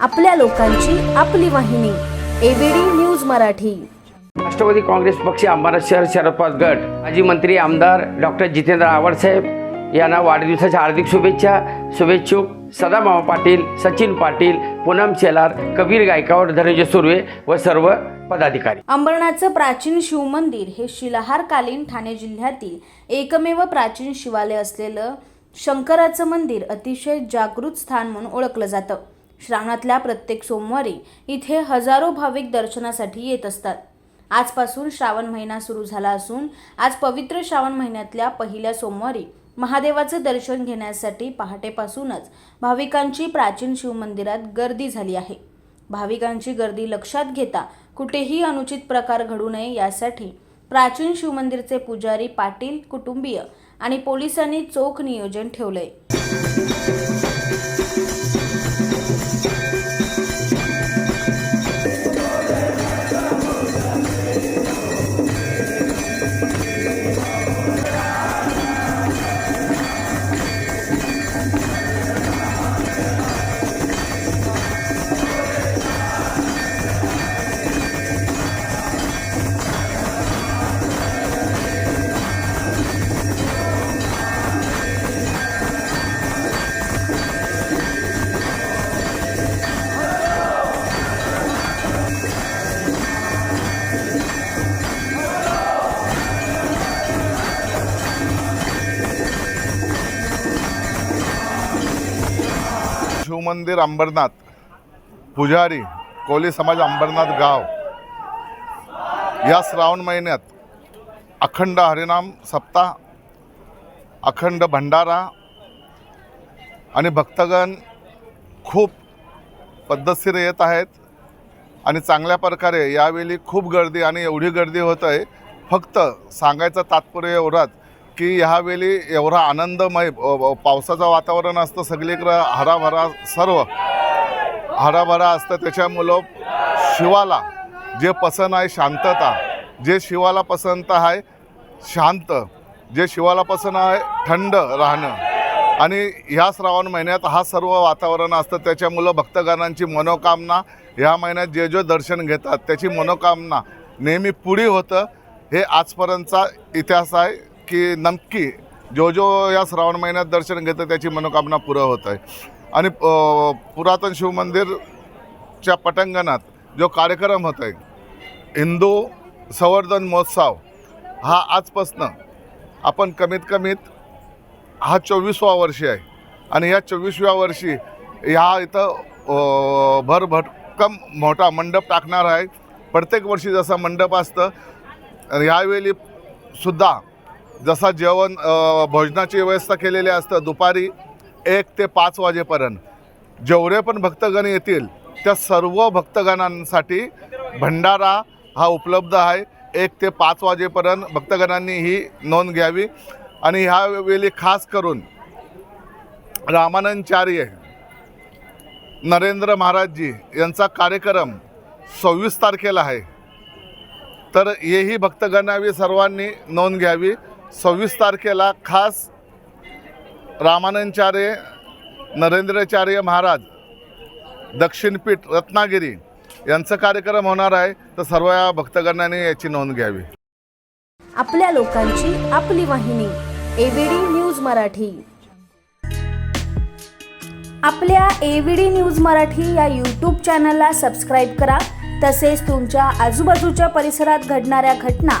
आपल्या लोकांची आपली वाहिनी एबीडी न्यूज मराठी. राष्ट्रवादी काँग्रेस पक्ष अंबारस शहर शरद पवार गट. माजी मंत्री आमदार डॉक्टर जितेंद्र आव्हाडसाहेब यांना वाढदिवसाच्या हार्दिक शुभेच्छा शुभेच्छुक सदाभाऊ पाटील सचिन पाटील पूनम शेलार कबीर गायकवाड धनंजय सुर्वे व सर्व पदाधिकारी. अंबरनाथचं प्राचीन शिवमंदिर हे शिलाहारकालीन ठाणे जिल्ह्यातील एकमेव प्राचीन शिवालय असलेलं शंकराचं मंदिर अतिशय जागृत स्थान म्हणून ओळखलं जातं. श्रावणातल्या प्रत्येक सोमवारी इथे हजारो भाविक दर्शनासाठी येत असतात. आजपासून श्रावण महिना सुरू झाला असून आज पवित्र श्रावण महिन्यातल्या पहिल्या सोमवारी महादेवाचं दर्शन घेण्यासाठी पहाटेपासूनच भाविकांची प्राचीन शिवमंदिरात गर्दी झाली आहे. भाविकांची गर्दी लक्षात घेता कुठेही अनुचित प्रकार घडू नये यासाठी प्राचीन शिवमंदिरचे पुजारी पाटील कुटुंबीय आणि पोलिसांनी चोख नियोजन ठेवलंय. मंदिर अंबरनाथ. पुजारी कोली समाज अंबरनाथ गाव. या श्रावण महिन्यात अखंड हरिनाम सप्ताह अखंड भंडारा आणि भक्तगण खूप पद्धतशीर येत आहेत आणि चांगल्या प्रकारे यावेळी खूप गर्दी आणि एवढी गर्दी होत आहे. फक्त सांगायचं तात्पर्य एवढाच की ह्यावेळी एवढा आनंदमय पावसाचं वातावरण असतं सगळीकडं हराभरा सर्व हराभरा असतं. त्याच्यामुळं शिवाला जे पसंत आहे शांतता जे शिवाला पसंत आहे शांत जे शिवाला पसंत आहे थंड राहणं. आणि ह्या श्रावण महिन्यात हा सर्व वातावरण असतं. त्याच्यामुळं भक्तगणांची मनोकामना ह्या महिन्यात जे जे दर्शन घेतात त्याची मनोकामना नेहमी पुढी होतं. हे आजपर्यंतचा इतिहास आहे. की नक्की जो जो या श्रावण महिन्यात दर्शन घेतं त्याची मनोकामना पुरं होत आहे. आणि पुरातन शिवमंदिरच्या पटांगणात जो कार्यक्रम होत आहे हिंदू संवर्धन महोत्सव हा आजपासनं आपण कमीत कमीत हा चोवीसवा वर्षी आहे. आणि या चोवीसव्या वर्षी ह्या इथं भरभटकम मोठा मंडप टाकणार आहे. प्रत्येक वर्षी जसा मंडप असतं यावेळी ह्यावेळी सुद्धा जसा जेवण भोजनाची व्यवस्था केलेली असतं दुपारी एक ते पाच वाजेपर्यंत. जेवढे पण भक्तगण येतील त्या सर्व भक्तगणांसाठी भंडारा हा उपलब्ध आहे. एक ते पाच वाजेपर्यंत भक्तगणांनी ही नोंद घ्यावी. आणि ह्यावेळी खास करून रामानंदचार्य नरेंद्र महाराजजी यांचा कार्यक्रम सव्वीस तारखेला आहे. तर हेही भक्तगणावी सर्वांनी नोंद घ्यावी. सव्वीस तारखेला खास रामानंदचार्य नरेंद्राचार्य महाराज दक्षिणपीठ रत्नागिरी यांचा कार्यक्रम होणार आहे. तर सर्व या भक्तगणांनी याची नोंद घ्यावी. आपल्या लोकांची आपली वाहिनी एबीडी न्यूज मराठी. आपल्या एबीडी न्यूज मराठी या यूट्यूब चॅनलला सबस्क्राईब करा. तसेच तुमच्या आजूबाजूच्या परिसरात घडणाऱ्या घटना